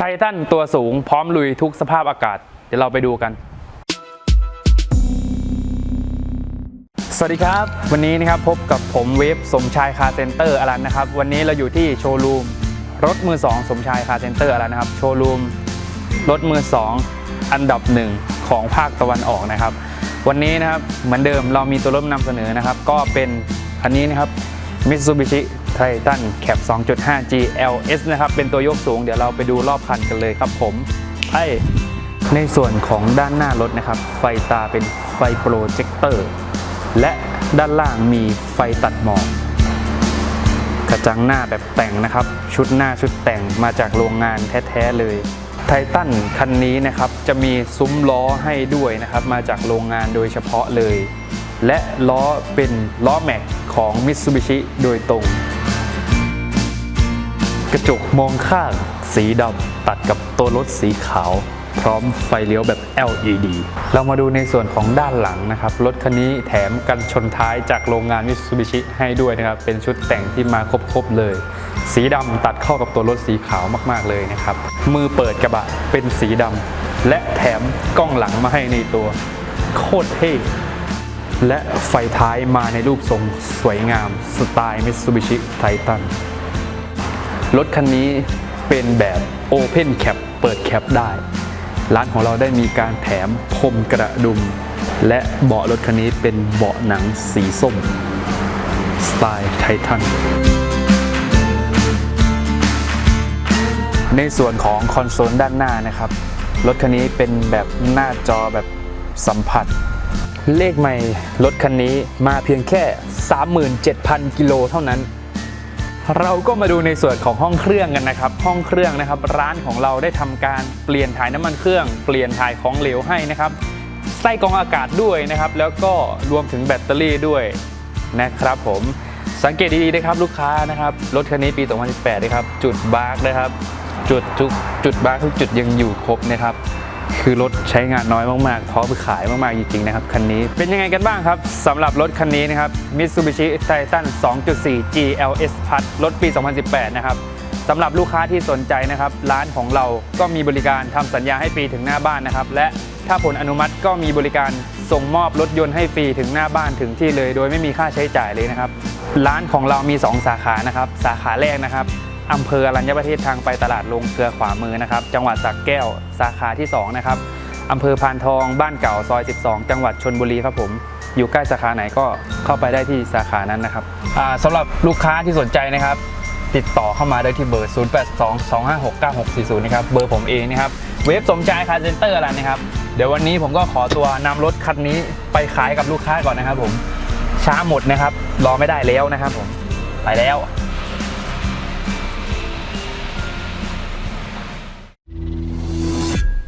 ไททันตัวสูงพร้อมลุยทุกสภาพอากาศ เดี๋ยวเราไปดูกัน สวัสดีครับ วันนี้นะครับพบกับผมเวฟสมชายคาร์เซ็นเตอร์อลันนะครับ วันนี้เราอยู่ที่โชว์รูมรถมือ 2 สมชายคาร์เซ็นเตอร์อลันนะครับ โชว์รูมรถมือ 2 อันดับหนึ่งของภาคตะวันออกนะครับ วันนี้นะครับเหมือนเดิมเรามีตัวรถนำเสนอนะครับ ก็เป็นอันนี้นะครับ Mitsubishi Triton Cap 2.5 GLS นะครับ เป็นตัวยกสูง เดี๋ยวเราไปดูรอบคันกันเลยครับผมไปในส่วนของด้านหน้ารถนะครับ ไฟตาเป็นไฟโปรเจคเตอร์ และด้านล่างมีไฟตัดหมอกกระจังหน้าแบบแต่งนะครับ ชุดหน้าชุดแต่งมาจากโรงงานแท้ๆเลยไททันคันนี้นะครับจะมีซุ้มล้อให้ด้วยนะครับ มาจากโรงงานโดยเฉพาะเลย และล้อเป็นล้อแม็กของ Mitsubishi โดยตรง กระจกมองข้างสีดำตัดกับตัวรถสีขาว พร้อมไฟเลี้ยวแบบ LED เรามาดูในส่วนของด้านหลังนะครับ รถคันนี้แถมกันชนท้ายจากโรงงาน Mitsubishi ให้ด้วยนะครับ เป็นชุดแต่งที่มาครบๆเลย สีดำตัดเข้ากับตัวรถสีขาวมากๆเลยนะครับ มือเปิดกระบะเป็นสีดำและแถมกล้องหลังมาให้ในตัว โคตรเท่และไฟท้ายมาในรูปทรงสวยงามสไตล์ Mitsubishi Titan รถคันนี้เป็นแบบ Open Cap เปิดแคปได้ ร้านของเราได้มีการแถมพรมกระดุม และเบาะรถคันนี้เป็นเบาะหนังสีส้ม สไตล์ไททันในส่วนของคอนโซลด้านหน้านะครับ รถคันนี้เป็นแบบหน้าจอแบบสัมผัส เลขใหม่รถคันนี้มาเพียงแค่ 37,000 กิโลเท่านั้น เราก็มาดูในส่วนของห้องเครื่องกันนะครับ ห้องเครื่องนะครับร้านของเราได้ทำการเปลี่ยนถ่ายน้ำมันเครื่อง เปลี่ยนถ่ายของเหลวให้นะครับ ไส้กรองอากาศด้วยนะครับ แล้วก็รวมถึงแบตเตอรี่ด้วยนะครับผมสังเกตดีๆนะครับลูกค้านะครับรถคันนี้ปี 2018นะครับจุดบาร์กนะครับ จุดทุกจุดบาร์กทุกจุดยังอยู่ครบนะครับ คือรถใช้งานน้อยมากๆพร้อมไปขายมากๆจริงๆนะครับคันนี้เป็นยังไงกันบ้างครับสำหรับรถคันนี้นะครับ Mitsubishi Titan 2.4 GLS Plus รถปี 2018 นะครับสำหรับลูกค้าที่สนใจนะครับ ร้านของเราก็มีบริการทำสัญญาให้ฟรีถึงหน้าบ้านนะครับ และถ้าผลอนุมัติก็มีบริการส่งมอบรถยนต์ให้ฟรีถึงหน้าบ้านถึงที่เลย โดยไม่มีค่าใช้จ่ายเลยนะครับ ร้านของเรามี 2 สาขานะครับ สาขาแรกนะครับ อำเภออรัญญประเทศทางไปตลาดลงเกลือขวามือนะครับ จังหวัดสักแก้วสาขาที่2นะครับอำเภอพานทองบ้านเก่าซอย 12 จังหวัดชนบุรีครับผม อยู่ใกล้สาขาไหนก็เข้าไปได้ที่สาขานั้นนะครับอ่าสำหรับลูกค้าที่สนใจนะครับ ติดต่อเข้ามาได้ที่เบอร์ 0822569640 นะครับ เบอร์ผมเองนะครับ เวฟสมชายคาร์เซ็นเตอร์อะไรนะครับ เดี๋ยววันนี้ผมก็ขอตัวนำรถคันนี้ไปขายกับลูกค้าก่อนนะครับผม ช้าหมดนะครับ รอไม่ได้แล้วนะครับผม ไปแล้ว